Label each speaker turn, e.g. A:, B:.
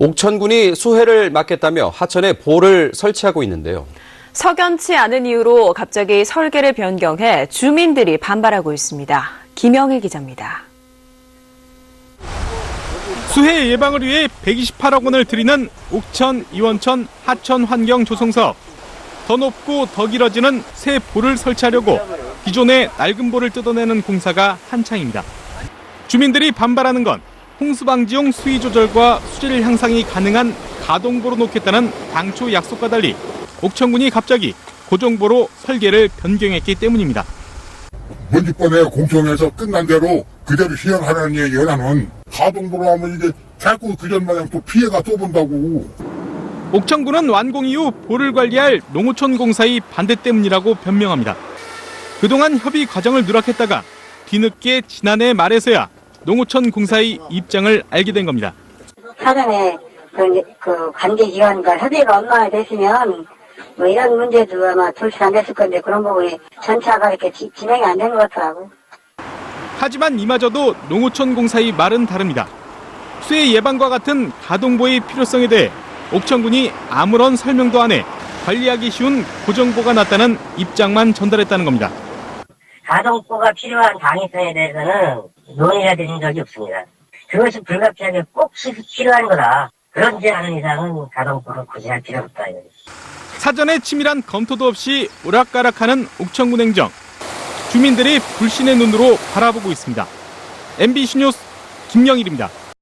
A: 옥천군이 수해를 막겠다며 하천에 보를 설치하고 있는데요.
B: 석연치 않은 이유로 갑자기 설계를 변경해 주민들이 반발하고 있습니다. 김영일 기자입니다.
C: 수해 예방을 위해 128억 원을 들이는 옥천, 이원천, 하천 환경 조성 사업. 더 높고 더 길어지는 새 볼을 설치하려고 기존의 낡은 볼을 뜯어내는 공사가 한창입니다. 주민들이 반발하는 건 홍수 방지용 수위 조절과 수질 향상이 가능한 가동보로 놓겠다는 당초 약속과 달리 옥천군이 갑자기 고정보로 설계를 변경했기 때문입니다.
D: 먼지번에 공청에서 끝난 대로 그대로 시행하라는 얘기가 나는 가동보로 하면 이제 자꾸 그전 마냥 또 피해가 또 본다고.
C: 옥천군은 완공 이후 볼을 관리할 농어촌 공사의 반대 때문이라고 변명합니다. 그동안 협의 과정을 누락했다가 뒤늦게 지난해 말에서야 농어촌 공사의 입장을 알게 된 겁니다.
E: 사전에 그, 그 관계기관과 협의가 얼마나 됐으면 뭐 이런 문제도 아마 돌출 안 됐을 건데 그런 부분이 전차가 이렇게 지- 진행이 안 된 것 같더라고.
C: 하지만 이마저도 농어촌 공사의 말은 다릅니다. 수해 예방과 같은 가동보의 필요성에 대해 옥천군이 아무런 설명도 안 해 관리하기 쉬운 고정보가 낫다는 입장만 전달했다는 겁니다.
F: 가동보가 필요한 방위성에 대해서는 논의가 된 적이 없습니다. 그것이 불가피하게 꼭 시- 필요한 거다. 그런지 않은 이상은 가동보를 굳이 할 필요 없다.
C: 사전에 치밀한 검토도 없이 오락가락하는 옥천군 행정. 주민들이 불신의 눈으로 바라보고 있습니다. MBC 뉴스 김영일입니다.